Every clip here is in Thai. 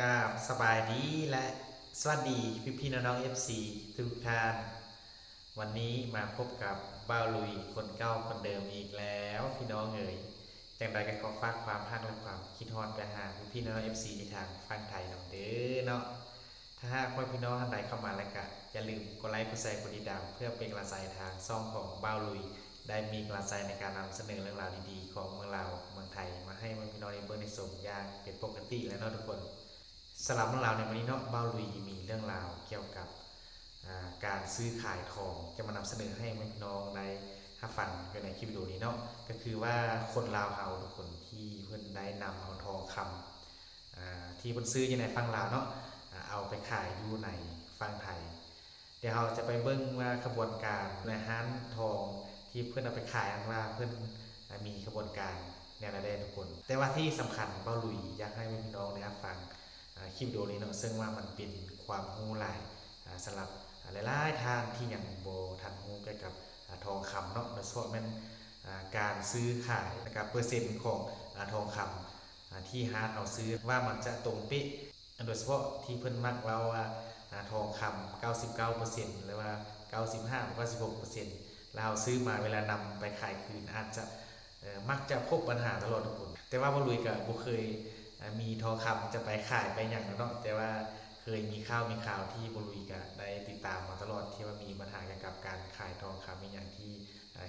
กราบสบายดีและสวัสดีพี่พี่น้องๆ FC ทุกท่าน วันนี้มาพบกับบ้าลุยคนเก่าคนเดิมอีกแล้วพี่น้องเอ๋ยจังใดก็ขอฝากความพักและความคิดฮอดไปหาพี่พี่น้องๆ FC ในทางฟังไทยน้องเด้อเนาะถ้าหากว่าพี่น้องท่านใดเข้ามาแล้วก็อย่าลืมกดไลค์กดแชร์กดติดตามเพื่อเป็นกำลังใจทางซ่องของบ้าลุย ได้มีกำลังใจในการนำเสนอเรื่องราวดีๆ ของเมืองลาวเมืองไทยมาให้พี่น้องในเบอร์ในสมอย่างเป็นปกติแล้วเนาะทุกคน สำหรับเรื่องราวในวันนี้เนาะบ้าลุยมีเรื่องราวเกี่ยวกับการซื้อขายทองจะมานำเสนอให้พี่น้องได้รับฟังกันในคลิปวิดีโอนี้เนาะก็คือว่าคนลาวเฮาทุกคนที่เพิ่อนได้นำเอาทองคำอ่าที่เพิ่อนซื้ออยู่ในฝั่งลาวเนาะเอาไปขายอยู่ในฝั่งไทย เดี๋ยวเราจะไปเบิ่งว่าขบวนการในห้านทองที่เพื่อนเอาไปขายอันว่าเพื่อนมีขบวนการแนวใดทุกคน แต่ว่าที่สำคัญเบ้าลุยอยากให้พี่น้องได้รับฟัง คลิปวิดีโอนี้เนาะซึ่งว่ามันเป็นความรู้หลายสำหรับหลายๆท่างที่ยังโบทันรู้เกี่ยวกับอทองคำเนาะโดยเฉพาะแมันการซื้อขายนะครับเปอร์เซ็นต์ของอทองคำอ่าที่ฮาร์ดเอาซื้อว่ามันจะตรงเป๊ะโดยเฉพาะที่เพิ่นมักเว่าว่าทองคำ99%หรือว่า 95 96%แล้วเราซื้อมาเวลานำไปขายคืนอาจจะมักจะพบปัญหาตลอดทุกคน แต่ว่าบ่ลุยกับบ่เคย มีทองคำจะไปขายไปอย่างนั้นเนาะแต่ว่าเคยมีข่าวมีข่าวที่บรุยก็ได้ติดตามมาตลอดที่ว่ามีปัญหาเกี่ยวกับการขายทองคำมีอย่างที่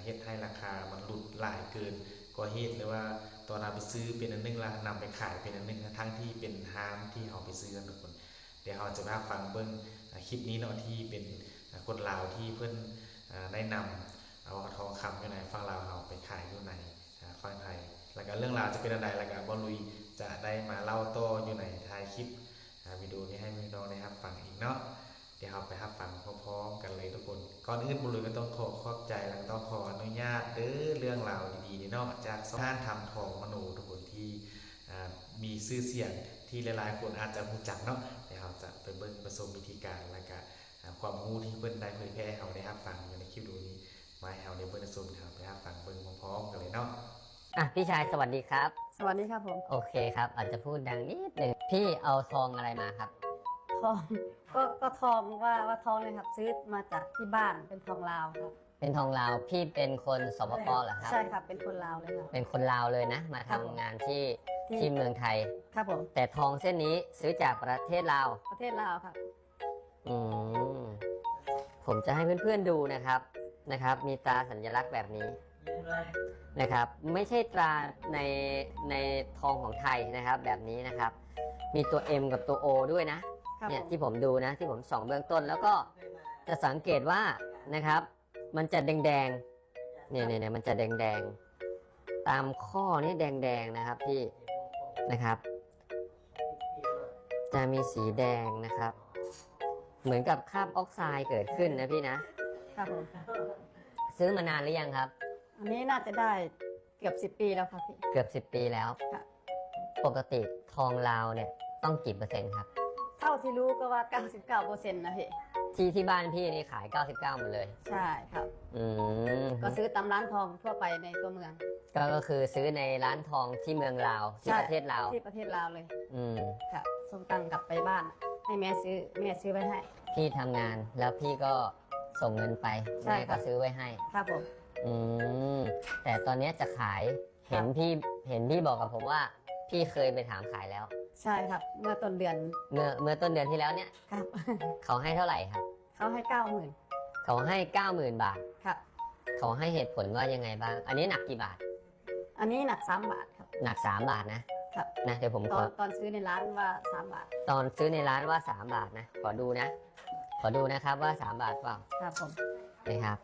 เฮ็ดให้ราคามันหลุดหลายเกินกว่าเหตุหรือว่าตอนเราไปซื้อเป็นอันหนึงแล้วนำไปขายเป็นอันหนึงทั้งที่เป็นห้างที่เราไปซื้อกันทุกคนเดี๋ยวเราจะมาฟังเบิ้งคลิปนี้เนาะที่เป็นคนลาวที่เพิ่อ่าได้นำเอาทองคำอยู่ในฝั่งลาวเราไปขายอยู่ในอ่าฝั่งไทย แล้วก็เรื่องราวจะเป็นอะไรแล้วก็บอลุย จะได้มาเล่าต่ออยู่ในท้ายคลิปวิดีโอนี้ให้พี่น้องได้รับฟังอีกเนาะเดี๋ยวเราไปรับฟังพร้อมๆกันเลยทุกคน ก่อนอื่นบอลุยก็ต้องขอขอบใจแล้วต้องขออนุญาตเด้อเรื่องราวดีๆนี่เนาะจากสถานทำทองมโนทุกคนที่มีชื่อเสียงที่หลายๆคนอาจจะรู้จักเนาะเดี๋ยวเราจะไปเบิ่งประสมวิธีการแล้วก็ความรู้ที่เพิ่นได้เผยแพร่เราได้รับฟังอยู่ในคลิปดีโอนี้มาให้เราได้เบิ่งประสมครับไปรับฟังเบิ่งพร้อมๆกันเลยเนาะอะพี่ชายสวัสดีครับ สวัสดีครับผมโอเคครับ อาจจะพูดดังนิดหนึ่งพี่เอาทองอะไรมาครับ ทองก็ก็ทองว่าว่าทองเลยครับ ซื้อมาจากที่บ้านเป็นทองลาวครับ เป็นทองลาวพี่เป็นคนสปปเหรอครับ ใช่ครับเป็นคนลาวเลยครับ เป็นคนลาวเลยนะ มาทำงานที่ที่ ที่เมืองไทย ครับผมแต่ทองเส้นนี้ซื้อจากประเทศลาว ประเทศลาวครับ อืมผมจะให้เพื่อนๆดูนะครับนะครับ มีตราสัญลักษณ์แบบนี้ นะครับ ไม่ใช่ตราในในทองของไทยนะครับ แบบนี้นะครับ มีตัว M กับตัว O ด้วยนะ ครับเนี่ยผมที่ผมดูนะที่ผมส่องเบื้องต้นแล้วก็จะสังเกตว่านะครับ มันจะแดงๆเนี่ยเนี่ยเนี่ยมันจะแดงๆ ตามข้อนี่แดงๆนะครับพี่นะครับ จะมีสีแดงนะครับ เหมือนกับคราบออกไซด์เกิดขึ้นนะพี่นะ ครับผม ซื้อมานานหรือยังครับ อันนี้น่าจะได้เกือบสิบปีแล้วครับพี่ เกือบ 10 ปีแล้ว ค่ะ ปกติทองลาวเนี่ยต้องกี่เปอร์เซ็นต์ครับ เท่าที่รู้ก็ว่า 99เปอร์เซ็นต์นะพี่ ที่ที่บ้านพี่นี่ขาย 99หมดเลย ใช่ครับ อืมก็ซื้อตามร้านทองทั่วไปในตัวเมืองก็ก็คือซื้อในร้านทองที่เมืองลาวที่ใช่ประเทศลาว ที่ประเทศลาวเลย อืมครับส่งตังค์กลับไปบ้าน ให้แม่ซื้อแม่ซื้อไว้ให้ พี่ทำงานแล้วพี่ก็ส่งเงินไปใช่แม่ครัก็บ ซื้อไว้ให้ ครับผม อืมแต่ตอนเนี้ยจะขายเห็นพี่เห็นพี่บอกกับผมว่า พี่เคยไปถามขายแล้ว ใช่ครับ เมื่อต้นเดือนเมื่อเมื่อต้นเดือนที่แล้วเนี่ย ครับ เขาให้เท่าไหร่ครับ เขาให้เก้าหมื่นเขาให้เก้าหมื่นบาท ครับ เขาให้เหตุผลว่ายังไงบ้าง อันนี้หนักกี่บาท อันนี้หนักสามบาทครับ หนักสามบาทนะ ครับ นะเดี๋ยวผมตขออนตอนซื้อในร้านว่าสามบาท ตอนซื้อในร้านว่าสามบาทนะ ขอดูนะ ขอดูนะครับว่าสามบาทเปล่าครับผม นะครับ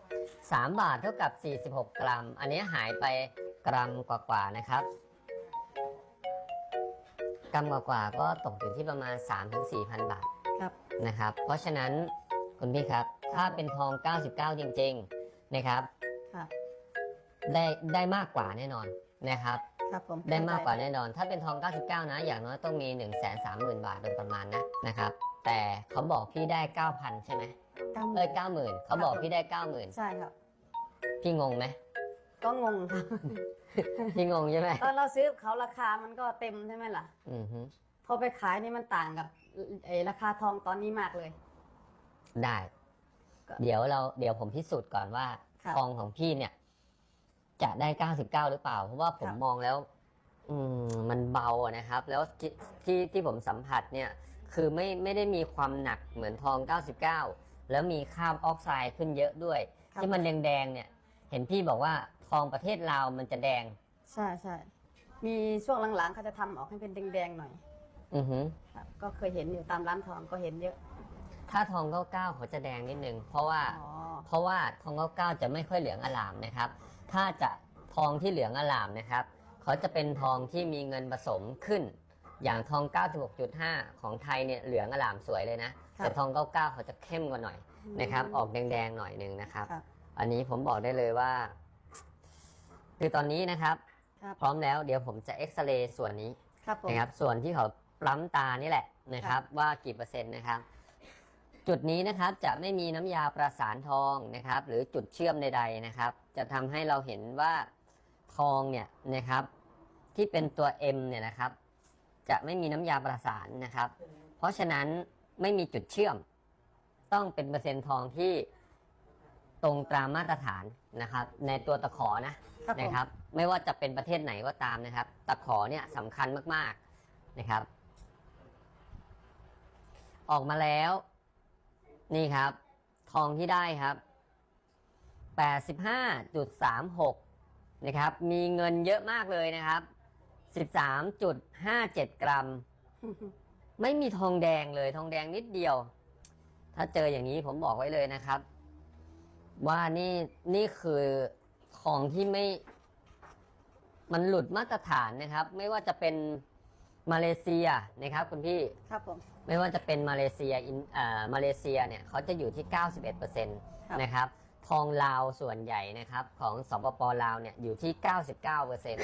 สามบาทเท่ากับ 46 กรัม อันนี้หายไปกรัมกว่าๆนะครับ กรัมกว่าๆก็ตกอยู่ที่ประมาณ 3-4,000 บาทครับนะครับ เพราะฉะนั้นคุณพี่ครับ ถ้าเป็นทอง 99 จริง ๆนะครับครับ ได้ได้มากกว่าแน่นอนนะครับ ครับผมได้มากกว่าแน่นอน ถ้าเป็นทอง 99 นะ อย่างน้อยต้องมี 1 3 0 0 0 0 บาทโดยประมาณนะนะครับ แต่เขาบอกพี่ได้ 9,000 ใช่ไหม เก้าหเอ้มื่ยน90,000เขาบอกพี่ได้90,000ใช่ครับ พี่งงไหมก็งงครับพี่งงใช่ไหมตอนเราซื้อเขาราคามันก็เต็มใช่ไหมล่ะ อือฮึพอไปขายนี่มันต่างกับไอ้ราคาทองตอนนี้มากเลย ได้ ก็เดี๋ยวเราเดี๋ยวผมพิสูจน์ก่อนว่าครับทองของพี่เนี่ย จะได้99หรือเปล่า เพราะว่าผมครับ มองแล้ว อืมมันเบาอะนะครับ แล้วที่ที่ที่ผมสัมผัสเนี่ย คือไม่ไม่ได้มีความหนักเหมือนทอง99 แล้วมีคราบออกไซด์ขึ้นเยอะด้วย ครับ ที่มันแดงๆเนี่ย เห็นพี่บอกว่าทองประเทศลาวมันจะแดง ใช่ใช่มีช่วงหลังๆเขาจะทำออกให้เป็นแดงๆหน่อยอือหือ ครับก็เคยเห็นอยู่ตามร้านทองก็เห็นเยอะ ถ้าทอง99เขาจะแดงนิดนึงเพราะว่า อ๋อ เพราะว่าทอง99จะไม่ค่อยเหลืองอลามนะครับ ถ้าจะทองที่เหลืองอลามนะครับ เขาจะเป็นทองที่มีเงินผสมขึ้น อย่างทอง 96.5 ของไทยเนี่ยเหลืองอลามสวยเลยนะ แต่ทอง 99 เขาจะเข้มกว่าหน่อยนะครับ ออกแดงๆหน่อยหนึ่งนะครับครับอันนี้ผมบอกได้เลยว่า คือตอนนี้นะครับครับ พร้อมแล้วเดี๋ยวผมจะเอ็กซเรย์ส่วนนี้ครับผมนะครับ ส่วนที่เขาปล้ำตานี่แหละนะครับ ว่ากี่เปอร์เซ็นต์นะครับ จุดนี้นะครับจะไม่มีน้ำยาประสานทองนะครับ หรือจุดเชื่อมใดๆนะครับ จะทำให้เราเห็นว่าทองเนี่ยนะครับ ที่เป็นตัว M เนี่ยนะครับ จะไม่มีน้ำยาประสานนะครับ เพราะฉะนั้นไม่มีจุดเชื่อม ต้องเป็นเปอร์เซ็นต์ทองที่ตรงตามมาตรฐานนะครับ ในตัวตะขอนะครับผม นะครับ ไม่ว่าจะเป็นประเทศไหนก็ตามนะครับ ตะขอเนี่ยสำคัญมากๆนะครับ ออกมาแล้ว นี่ครับ ทองที่ได้ครับ 85.36 นะครับ มีเงินเยอะมากเลยนะครับ 13.57 กรัม ไม่มีทองแดงเลยทองแดงนิดเดียว ถ้าเจออย่างนี้ผมบอกไว้เลยนะครับ ว่านี่นี่คือของที่ไม่ มันหลุดมาตรฐานนะครับ ไม่ว่าจะเป็นมาเลเซียนะครับคุณพี่ ครับผม ไม่ว่าจะเป็นมาเลเซียอินอ่ามาเลเซียเนี่ยเขาจะอยู่ที่ 91%นะครับ ทองลาวส่วนใหญ่นะครับ ของสปปลาวเนี่ยอยู่ที่ 99%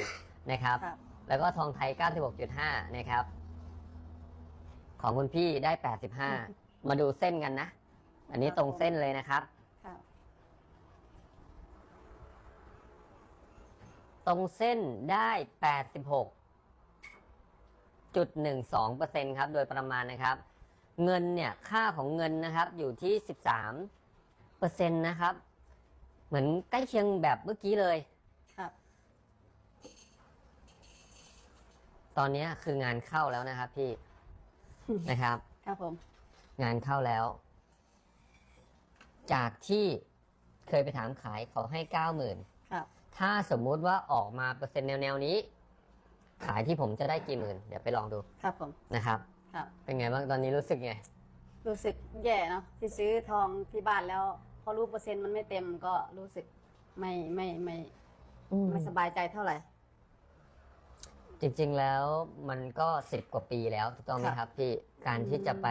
นะครับครับ แล้วก็ทองไทย 96.5 นะครับ ของคุณพี่ได้ 85 มาดูเส้นกันนะ อันนี้ตรงเส้นเลยนะครับครับตรงเส้นได้ 86.12%ครับ โดยประมาณนะครับ เงินเนี่ยค่าของเงินนะครับ อยู่ที่ 13%นะครับ เหมือนใกล้เคียงแบบเมื่อกี้เลย ตอนนี้คืองานเข้าแล้วนะครับพี่ นะครับ ครับผม งานเข้าแล้ว จากที่เคยไปถามขายเขาให้เก้าหมื่นครับ ถ้าสมมุติว่าออกมาเปอร์เซ็นต์แนวๆนี้ ขายที่ผมจะได้กี่หมื่น เดี๋ยวไปลองดู ครับผม นะครับ ครับ เป็นไงบ้างตอนนี้รู้สึกไง รู้สึกแย่เนาะที่ซื้อทองที่บ้านแล้ว พอรู้เปอร์เซ็นต์มันไม่เต็มก็รู้สึกไม่ไม่ไม่ ไม่สบายใจเท่าไหร่ จริงๆแล้วมันก็สิบกว่าปีแล้วถูกต้องไหมครับครับพี่การที่จะไป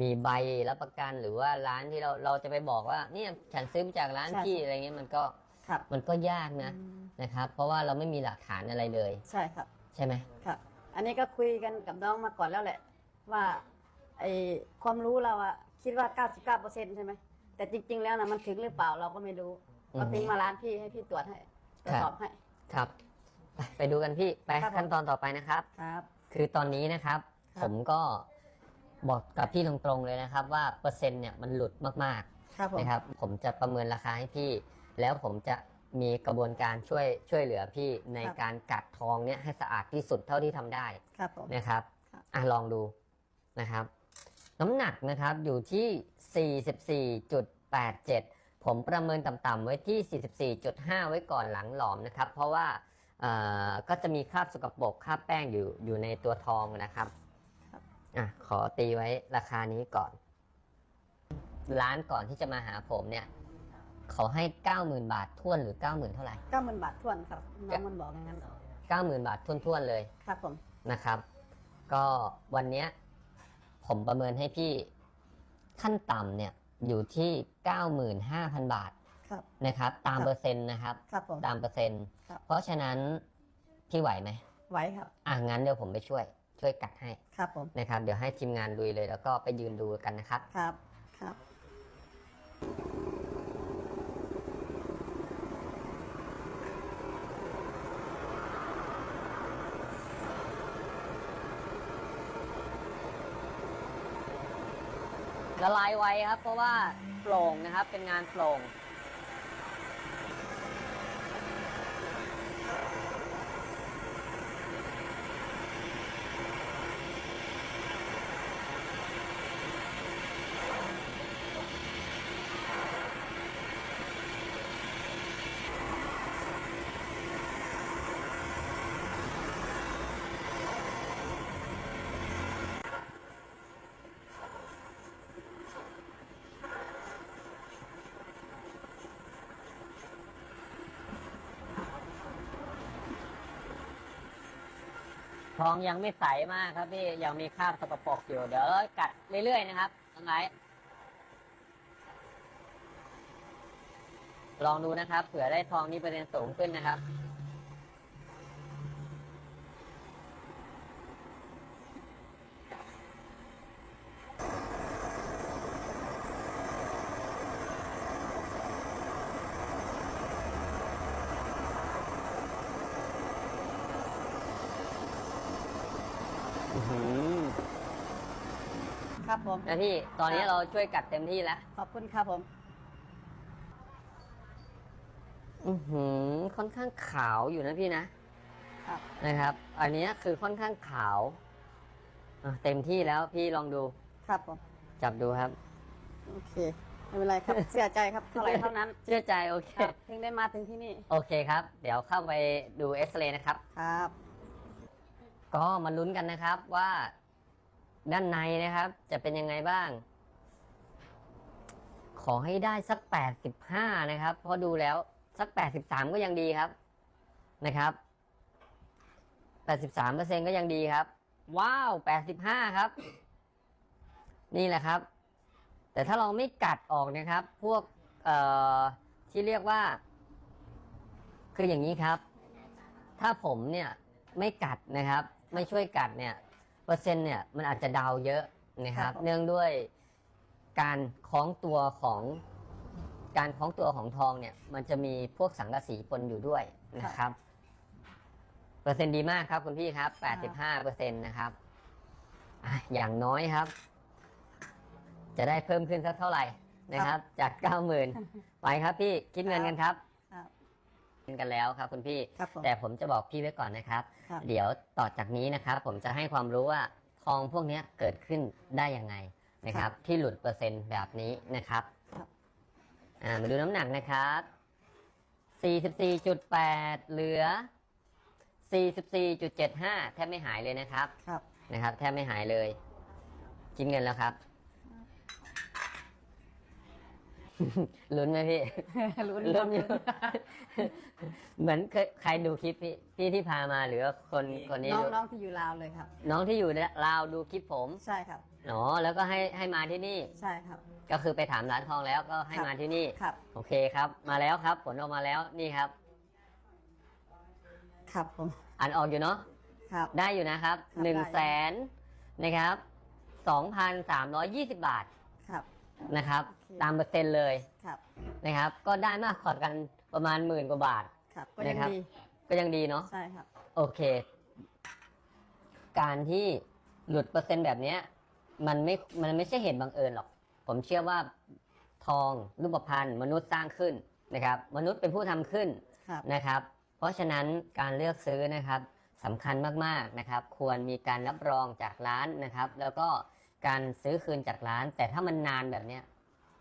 มีใบรับประกันหรือว่าร้านที่เราเราจะไปบอกว่าเนี่ยฉันซื้อมาจากร้านใช่พี่อะไรเงี้ยมันก็ครับมันก็ยากนะอืมนะครับ เพราะว่าเราไม่มีหลักฐานอะไรเลย ใช่ครับ ใช่ไหมครับอันนี้ก็คุยกันกับน้องมาก่อนแล้วแหละ ว่าไอความรู้เราอะคิดว่า 99%ใช่ไหมแต่จริง ๆ แล้วนะมันถึงหรือเปล่าเราก็ไม่รู้อืก็มทิ้งมาร้านพี่ให้พี่ตรวจให้ตรวจสอบให้ครับ ไปไปดูกันพี่ไปครับผม ขั้นตอนต่อไปนะครับ ครับ คือตอนนี้นะครับ ครับ ผมก็บอกกับพี่ตรงๆเลยนะครับ ว่าเปอร์เซ็นต์เนี่ยมันหลุดมากครับผๆมนะครับ ผมจะประเมินราคาให้พี่ แล้วผมจะมีกระบวนการช่วยช่วยเหลือพี่ในการกัดทองเนี่ยให้สะอาดที่สุดเท่าที่ทำได้ ครับผม นะครับ ครับ อะลองดูนะครับ น้ำหนักนะครับอยู่ที่ 44.87 ผมประเมินต่ำๆไว้ที่ 44.5 ไว้ก่อนหลังหลอมนะครับ เพราะว่าเอ่อ ก็จะมีคราบสกปรกคราบแป้งอยู่อยู่ในตัวทองนะครับอะขอตีไว้ราคานี้ก่อน ร้านก่อนที่จะมาหาผมเนี่ยเขาให้90,000บาทท้วนหรือ90,000เท่าไหร่เก้าหมื่นบาททวนครับน้องมันบอกอย่างนั้น90,000บาทท้วนๆเลยครับผมนะครับ ก็วันเนี้ยผมประเมินให้พี่ขั้นต่ำเนี่ยอยู่ที่95,000บาท นะครับ ตามเปอร์เซ็นต์นะครับ ครับผมตามเปอร์เซ็นต์เพราะฉะนั้นพี่ไหวไหมไหวครับ อะงั้นเดี๋ยวผมไปช่วย ช่วยกัดให้ครับผม นะครับ เดี๋ยวให้ทีมงานดูเลย แล้วก็ไปยืนดูกันนะครับ ครับ ครับ ละลายไวครับ เพราะว่าโปร่งนะครับ เป็นงานโปร่ง ทองยังไม่ใสมากครับพี่ยังมีคราบสกปรกอยู่เดี๋ยวกัดเรื่อยๆนะครับน้องไอซ์ลองดูนะครับเผื่อได้ทองนี้เปอร์เซ็นต์สูงขึ้นนะครับ ครับผม นะพี่ ตอนนี้เราช่วยกัดเต็มที่แล้ว ขอบคุณครับผม อือหือค่อนข้างขาวอยู่นะพี่นะครับ นะครับ อันเนี้ยคือค่อนข้างขาวอะเต็มที่แล้วพี่ลองดู ครับผม จับดูครับ โอเค ไม่เป็นไรครับ เสียใจครับ เท่าไหรเท่านั้นเชื่อใจโอเค ครับถึงได้มาถึงที่นี่ โอเคครับ เดี๋ยวเข้าไปดูเอ็กซเรย์นะครับ ครับ ก็มาลุ้นกันนะครับว่า ด้านในนะครับ จะเป็นยังไงบ้าง ขอให้ได้สัก 85 นะครับ เพราะดูแล้วสัก 83 ก็ยังดีครับนะครับ 83%ก็ยังดีครับ ว้าว 85 ครับ นี่แหละครับ แต่ถ้าเราไม่กัดออกนะครับ พวกเอ่อที่เรียกว่า คืออย่างนี้ครับ ถ้าผมเนี่ยไม่กัดนะครับ ไม่ช่วยกัดเนี่ย เปอร์เซ็นต์เนี่ยมันอาจจะดาวเยอะนะครับ ครับผม เนื่องด้วยการคล้องตัวของการคล้องตัวของทองเนี่ย มันจะมีพวกสังกะสีปนอยู่ด้วยนะครับ เปอร์เซ็นต์ดีมากครับคุณพี่ครับ 85เปอร์เซ็นต์นะครับอะอย่างน้อยครับ จะได้เพิ่มขึ้นสักเท่าไหร่นะครับ จาก 90,000 ไปครับพี่คิดเงินกันครับครับเงิน กันแล้วครับคุณพี่ ครับผมแต่ผมจะบอกพี่ไว้ก่อนนะครับ ครับ เดี๋ยวต่อจากนี้นะครับ ผมจะให้ความรู้ว่าทองพวกเนี้ยเกิดขึ้นได้ยังไงนะครับ ที่หลุดเปอร์เซ็นต์แบบนี้นะครับครับ อ่ามาดูน้ำหนักนะครับ 44.8 เหลือ 44.75 แทบไม่หายเลยนะครับ ครับ นะครับ แทบไม่หายเลย กินเงินแล้วครับ ลุ้นไหมพี่ ลุ้นเริ่มอยู่ เหมือนเคยใครดูคลิปพี่พี่ที่พามาหรือว่าคนคนนี้น้องดูน้องที่อยู่ลาวเลยครับ น้องที่อยู่ลาวดูคลิปผมใช่ครับอ๋อแล้วก็ให้ให้มาที่นี่ ใช่ครับ ก็คือไปถามร้านทองแล้วก็ให้ครับมาที่นี่ ครับ โอเคครับ มาแล้วครับ ผลออกมาแล้วนี่ครับ ครับผม อ่านออกอยู่เนาะครับ ได้อยู่นะครับครับหนึ่งได้แสนนะครับสองพันสามร้อยยี่สิบบาทครับ นะครับ โอเค ตามเปอร์เซ็นต์เลยครับนะครับ ก็ได้มากกว่ากันประมาณหมื่นกว่าบาท ครับก็ยังนะครับ ดีก็ยังดีเนาะ ใช่ครับ โอเค การที่หลุดเปอร์เซ็นต์แบบเนี้ย มันไม่ มันไม่ใช่เหตุบังเอิญหรอก ผมเชื่อว่าทองรูปพรรณมนุษย์สร้างขึ้นนะครับ มนุษย์เป็นผู้ทำขึ้นครับ นะครับ เพราะฉะนั้นการเลือกซื้อนะครับสำคัญมากๆนะครับ ควรมีการรับรองจากร้านนะครับ แล้วก็ การซื้อคืนจากร้าน แต่ถ้ามันนานแบบเนี้ย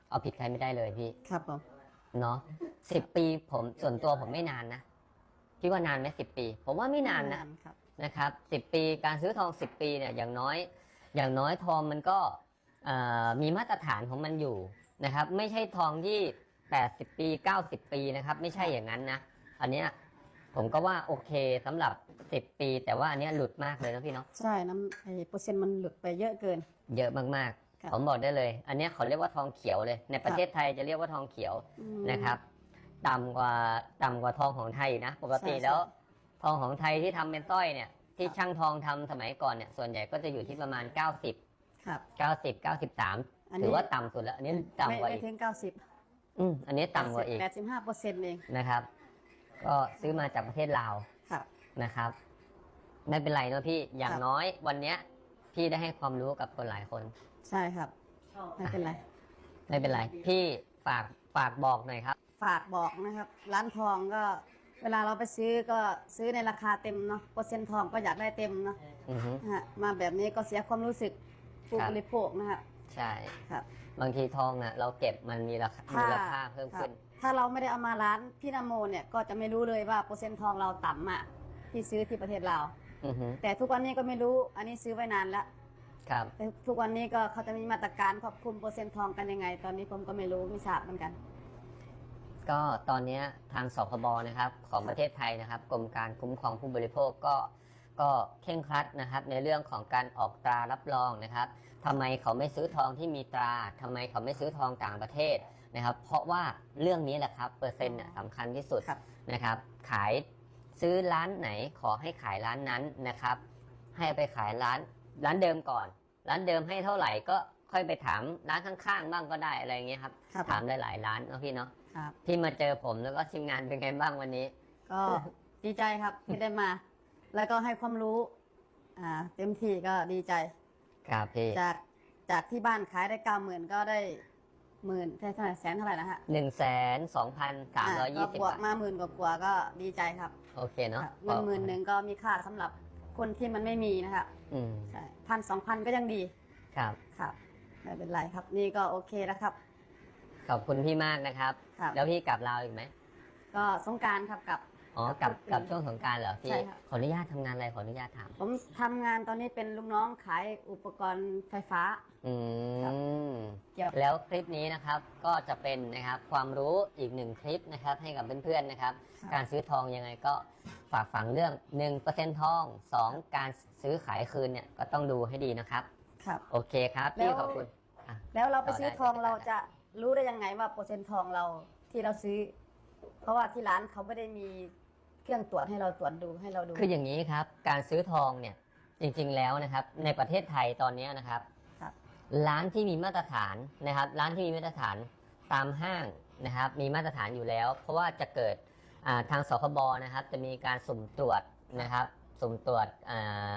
เอาผิดใครไม่ได้เลยพี่ ครับผม เนาะสิบปีผมส่วนตัวผมไม่นานนะพี่ว่านานไหมสิบปี ผมว่าไม่นานนะครับ นะครับสิบปีการซื้อทองสิบปีเนี่ยอย่างน้อย อย่างน้อยทองมันก็เอ่อมีมาตรฐานของมันอยู่นะครับ ไม่ใช่ทองที่แปดสิบปีเก้าสิบปีนะครับ ไม่ใช่อย่างนั้นนะอันเนี้ย ผมก็ว่าโอเคสำหรับสิบปี แต่ว่าอันเนี้ยหลุดมากเลยนะพี่เนาะใช่น้ำไอ้เปอร์เซ็นต์มันหลุดไปเยอะเกิน เยอะมากครับ ๆ ผมบอกได้เลย อันเนี้ยเขาเรียกว่าทองเขียวเลย ในประเทศไทยจะเรียกว่าทองเขียวอืม นะครับต่ำกว่าต่ำกว่าทองของไทยนะ ปกติใช่ แล้ว ทองของไทยที่ทำเป็นสร้อยเนี่ยที่ช่างทองทำสมัยก่อนเนี่ยส่วนใหญ่ก็จะอยู่ที่ประมาณ 90 ครับ 90 93อันถืนี้อว่าต่ำสุดแล้ว อันนี้ไม่ต่ำกว่าไม่อีกถึงเก้าสิบอืมอันนี้ต่ำกว่าอีกแปดสิบห้าเปอร์เซ็นต์เองนะครับ ก็ซื้อมาจากประเทศลาวครับ นะครับ ไม่เป็นไรเนอะพี่อย่างครับ น้อยวันเนี้ย พี่ได้ให้ความรู้กับคนหลายคน ใช่ครับไม่เป็นไร ไม่เป็นไร พี่ฝากฝากบอกหน่อยครับ ฝากบอกนะครับ ร้านทองก็ เวลาเราไปซื้อก็ซื้อในราคาเต็มเนาะเปอร์เซ็นต์ทองก็อยากได้เต็มเนาะอือฮึ นะฮะมาแบบนี้ก็เสียความรู้สึกผู้ครับ บริโภคนะครับใช่ ครับ บางทีทองอะเราเก็บมันมีราคาถ้ามูลค่าเพิ่มขึ้นครับถ้าเราไม่ได้เอามาร้านพี่นโมเนี่ยก็จะไม่รู้เลยว่าเปอร์เซ็นต์ทองเราต่ำอะที่ซื้อที่ประเทศเราวอือฮึแต่ทุกวันนี้ก็ไม่รู้ อันนี้ซื้อไว้นานแล้วครับ แต่ทุกวันนี้ก็เขาจะมีมาตรการควบคุมเปอร์เซ็นต์ทองกันยังไง ตอนนี้ผมก็ไม่รู้ไม่ทราบเหมือนกัน ก็ตอนเนี้ยทางสคบนะครับของประเทศไทยนะครับกรมการคุ้มครองผู้บริโภคก็ ก็เคร่งครัดนะครับในเรื่องของการออกตรารับรองนะครับทำไมเขาไม่ซื้อทองที่มีตราทำไมเขาไม่ซื้อทองต่างประเทศนะครับ เพราะว่าเรื่องนี้แหละครับเปอร์เซ็นต์น่ะสำคัญที่สุดครับนะครับ ขายซื้อร้านไหนขอให้ขายร้านนั้นนะครับ ให้ไปขายร้านร้านเดิมก่อน ร้านเดิมให้เท่าไหร่ก็ค่อยไปถามร้านข้างๆ บ้างก็ได้อะไรอย่างเงี้ยครับครับถามได้หลายร้านเนาะพี่เนาะครับที่มาเจอผมแล้วก็ทีมงานเป็นไงบ้างวันนี้ ก็ดีใจครับที่ได้มา แล้วก็ให้ความรู้อ่าเต็มที่ก็ดีใจ ครับพี่จากจากที่บ้านขายได้เก้าหมื่นก็ได้หมื่นใช่เท่าไหร่แสนเท่าไหร่นะฮะหนึ่งแสนสองพันสามร้อยยี่ก็สิบบวกบาทมาหมื่นกว่าๆก็ดีใจครับโอเคเนาะครับเงินหมื่นหนึ่งก็มีค่าสำหรับคนที่มันไม่มีนะครับอืมใช่พันสองพันก็ยังดีครับ ครับไม่เป็นไรครับ นี่ก็โอเคแล้วครับ ขอบคุณพี่มากนะครับ ครับ แล้วพี่กลับลาวอีกไหมก็สงกรารครับกับ อ๋อกลับกลับช่วงสงกรารเหรอพี่ใช่ครับขออนุญาตทำงานอะไรขออนุญาตถาม ผมทำงานตอนนี้เป็นลูกน้องขายอุปกรณ์ไฟฟ้า อืครับ ม เกี่ยว แล้วคลิปนี้นะครับก็จะเป็นนะครับความรู้อีกหนึ่งคลิปนะครับให้กับเพื่อนๆนะครับ ครับ การซื้อทองยังไงก็ฝากฝังเรื่อง 1%ทอง 2 การซื้อขายคืนเนี่ยก็ต้องดูให้ดีนะครับ ครับ โอเคครับแล้พี่ว ขอบคุณอะ แล้วเราไปต่อซื้อได้ทองได้ เราจะรู้ได้ยังไงว่าเปอร์เซ็นต์ทองเราที่เราซื้อ เพราะว่าที่ร้านเขาไม่ได้มี เครื่องตรวจให้เราตรวจดูให้เราดู คืออย่างนี้ครับ การซื้อทองเนี่ยจริงๆแล้วนะครับ ในประเทศไทยตอนนี้นะครับครับ ร้านที่มีมาตรฐานนะครับ ร้านที่มีมาตรฐานตามห้างนะครับ มีมาตรฐานอยู่แล้ว เพราะว่าจะเกิดอ่าทางสคบนะครับ จะมีการสุ่มตรวจนะครับ สุ่มตรวจอ่า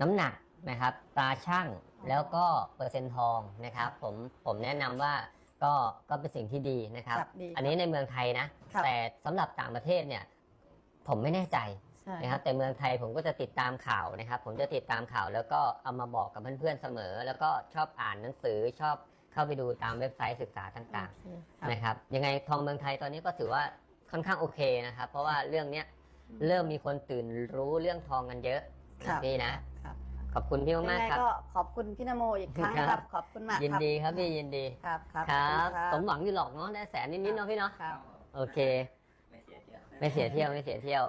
น้ำหนักนะครับตราช่างแล้วก็เปอร์เซ็นต์ทองนะครับ ผมผมแนะนำว่าก็ก็เป็นสิ่งที่ดีนะครับครับดีครับอันนี้ในเมืองไทยนะครับแต่สำหรับต่างประเทศเนี่ย ผมไม่แน่ใจใช่นะครับแต่เมืองไทยผมก็จะติดตามข่าวนะครับ ผมจะติดตามข่าวแล้วก็เอามาบอกกับเพื่อนๆเสมอ แล้วก็ชอบอ่านหนังสือชอบเข้าไปดูตามเว็บไซต์ศึกษาต่างโอเคครับๆนะครับยังไงทองเมืองไทยตอนนี้ก็ถือว่าค่อนข้างโอเคนะครับ เพราะว่าเรื่องเนี้ยเริ่มมีคนตื่นรู้เรื่องทองกันเยอะครับพี่นะครับขอบคุณพี่ยังมากไงๆครับก็ขอบคุณพี่นโมอีกครั้งครับครับขอบคุณมากยินครับดีครับพี่ยินดีครับครับครัขอบณสมหวังอยู่หรอกเนาะได้แสนนิดๆเนาะพี่เนาะครับโอเค ไม่เสียเที่ยวไม่เสียเที่ยว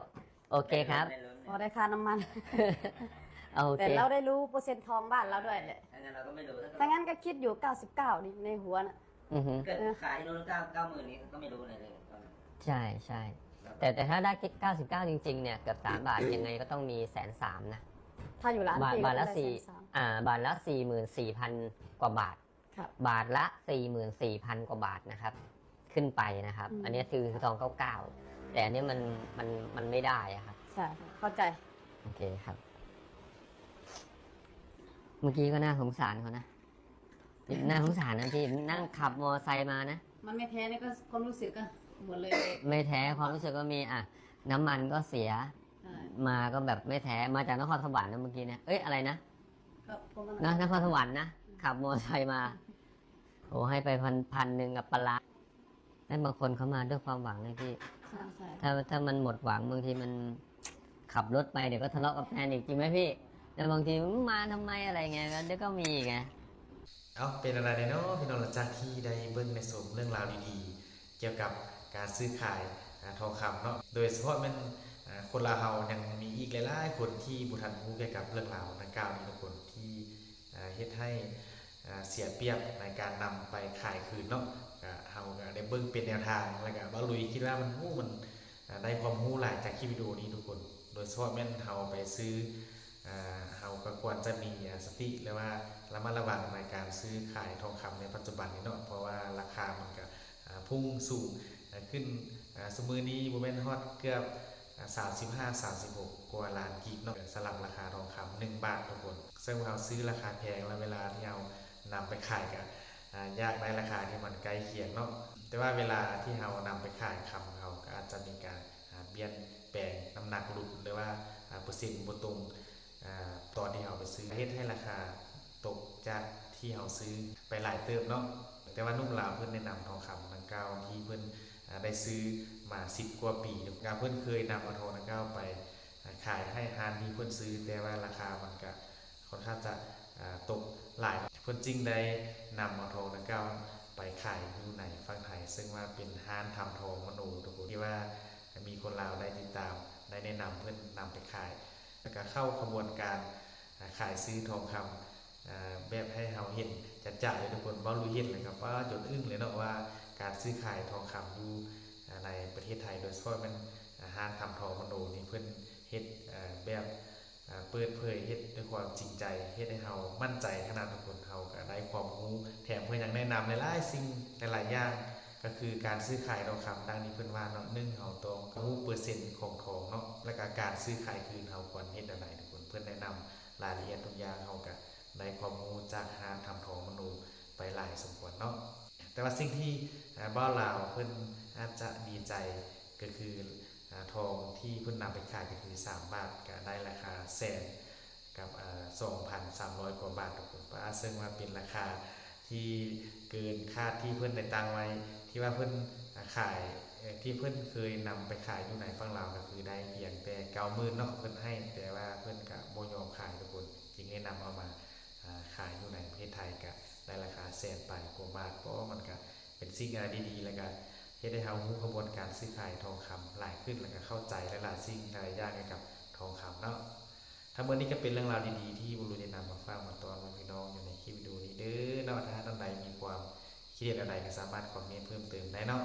โอเคครับพอได้ค่าน้ำมัน โอแต่เค เราได้รู้เปอร์เซ็นต์ทองบ้านเราด้วยแหละถ้างั้นเราก็ไม่รู้ถ้างั้นก็คิดอยู่ 99นี่ในหัวน่ะ อือฮึเกิดขายโดนเก้าเก้าหมื่นนี้ก็ไม่รู้เลยเลยตอนนั้นใช่ใช่แต่แต่ถ้าได้คิด99 จริง ๆ เนี่ยเกือบ3บาทยังไงก็ต้องมีแสนสามนะ ถ้าอยู่ร้านบาทพี่บาทละก็ได้สี่แสนามอ่า บาทละสี่หมื่นสี่พันกว่าบาท ครับ บาทละสี่หมื่นสี่พันกว่าบาทนะครับ ขึ้นไปนะครับ อืม อันนี้คือทองเก้าๆ แต่อันนี้มันมันมันไม่ได้อะครับใช่เข้าใจ โอเคครับ เมื่อกี้ก็น่าสงสารเขานะน่าสงสารนะพี่นั่งขับมอไซค์มานะ มันไม่แพ้นี่ก็ความรู้สึกก็หมดเลยไม่แท้ความรู้สึกก็มีอะ น้ำมันก็เสีย ใช่มาก็แบบไม่แท้มาจากนครสวรรค์นะเมื่อกี้เนี่ยเอ้ยอะไรนะก็พวกมันนะนครสวรรค์นะขับมอเตอร์ไซค์มาโอ้ให้ไปพันพันหนึ่งกับปลาร้านั่นบางคนเขามาด้วยความหวังเลยพี่ ใช่ถ้าถ้ามันหมดหวังบางทีมันขับรถไปเดี๋ยวก็ทะเลาะกับแฟนอีกจริงไหมพี่แล้วบางทีมาทำไมอะไรเงี้ยก็เดี๋ยวก็มีอีกไงเอาเป็นอะไรเนาะพี่น้องหลังจากที่ได้เบิ่งในส่วนเรื่องราวดีๆ เกี่ยวกับการซื้อขายทองคำเนาะโดยเฉพาะมันคนลาวเฮายังมีอีกหลายๆคนที่บุทันรู้เกี่ยวกับเรื่องราวดังกล่าวนี้ทุกคนที่เฮ็ดให้เสียเปรียบในการนำไปขายคืนเนาะ ก็เฮาก็ได้เบิ่งเป็นแนวทางแล้วก็บ่าลุยคิดว่ามันโอ้มันได้ความรู้หลายจากคลิปวิดีโอนี้ทุกคน โดยเฉพาะแม่นเฮาไปซื้อเราก็ควรจะมีสติหรือว่าระมัดระวังในการซื้อขายทองคำในปัจจุบันนี้เนาะเพราะว่าราคามันก็พุ่งสูงขึ้นสมือนี้โมเมนฮอตเกือบสามสิบห้าสามสิบหกกว่าล้านกีบเนาะสลับราคาทองคำหนึ่งบาททุกคน ซึ่งเราซื้อราคาแพงแล้วเวลาที่เรานำไปขายกับ อ่ายากได้ราคาที่มันใกล้เคียงเนาะแต่ว่าเวลาที่เรานำไปขายคำเราก็อาจจะมีการเปลี่ยนแปลงน้ำหนักหลุดหรือว่าเปอร์เซ็นต์บตรงตอนที่เราไปซื้อเฮ็ดให้ราคาตกจากที่เราซื้อไปหลายเติบเนาะแต่ว่านุ่มลาวเพิ่อนแนะนำทองคำดังกล่าวที่เพิ่อ่าได้ซื้อมา10กว่าปีแล้วก็เพิ่อนเคยนำเอาทองดังกล่าวไปขายให้ฮานที่เพื่อนซื้อแต่ว่าราคามันก็ค่อนข้างจะตกหลาย เพื่นจริงได้นำเอาทองดังกล่าวไปขายอยู่ในฝั่งไทย ซึ่งว่าเป็นห้านทำทองมโนทุกคนที่ว่ามีคนลาวได้ติดตามได้แนะนำเพื่อนนำไปขาย แล้วก็เข้าขบวนการขายซื้อทองคำอ่าแบบให้เราเห็นจัดจ่ายเลยทุกคนว่ารู้เห็นเลยครับว่าจนอึ้งเลยเนาะว่าการซื้อขายทองคำอยู่ในประเทศไทยโดยเฉพาะมันอาหารทำทองมโนนี่เพื่อนเฮ็ดแบบ เปิดเผยเฮ็ดด้วยความจริงใจเฮ็ดให้เฮามั่นใจขนาดทุกคนเฮาก็ได้ความรู้แถมเพิ่นยังแนะนำหลายสิ่งหลายอย่างก็คือการซื้อขายทองคำดังนี้เพิ่นว่าเนาะหนึ่งเฮาต้องรู้เปอร์เซ็นต์ของทองเนาะแล้วก็การซื้อขายคืนเฮาควรเฮ็ดอะไรทุกคนเพิ่นแนะนำรายละเอียดทุกอย่างเฮาก็ได้ความรู้จากหานทำทองมนูไปหลายสมควรเนาะแต่ว่าสิ่งที่บ้าลาวเพิ่นอาจจะดีใจก็คือ ทองที่เพิ่นนำไปขายก็คือ 3 บาทก็ได้ราคาแสนกับสอ่า2,300กว่าบาททุกคนป้าซึ่งว่าเป็นราคาที่เกินคาดที่เพิ่นได้ตั้งไว้ ที่ว่าเพิ่นอ่าขายที่เพิ่นเคยนำไปขายอยู่ในฝั่งลาวก็คือได้เพียงแต่90,000เนาะเพิ่นให้ แต่ว่าเพิ่นก็บ่ยอมขายทุกคนจึงให้นำเอามาขายอยู่ในประเทศไทยก็ได้ราคาแสนไปกว่าบาทเพราะมันก็เป็นสิ่งอะไรดีๆแล้วก็เฮ็ดให้เรารู้กระบวนการซื้อขายทองคำหลายขึ้นแล้วก็เข้าใจและหลายสิ่งหลายอย่างเกี่ยวกับทองคำเนาะทั้งหมดนี้ก็เป็นเรื่องราวดีๆที่บุรุษได้นำมาฝากมาตอนพี่น้องอยู่ในคลิปวิดีโอนี้เด้อเนาะถ้าท่านใดมีความคิดเห็นอะไรก็สามารถคอมเมนต์เพิ่มเติมได้เนาะ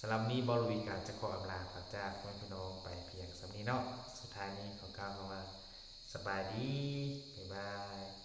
สำหรับนี้บอลลุยการจะขออำลาพระเจ้าพี่น้องไปเพียงสำนี้เนาะสุดท้ายนี้ขอกล่าวคำว่าสบายดีบ๊ายบาย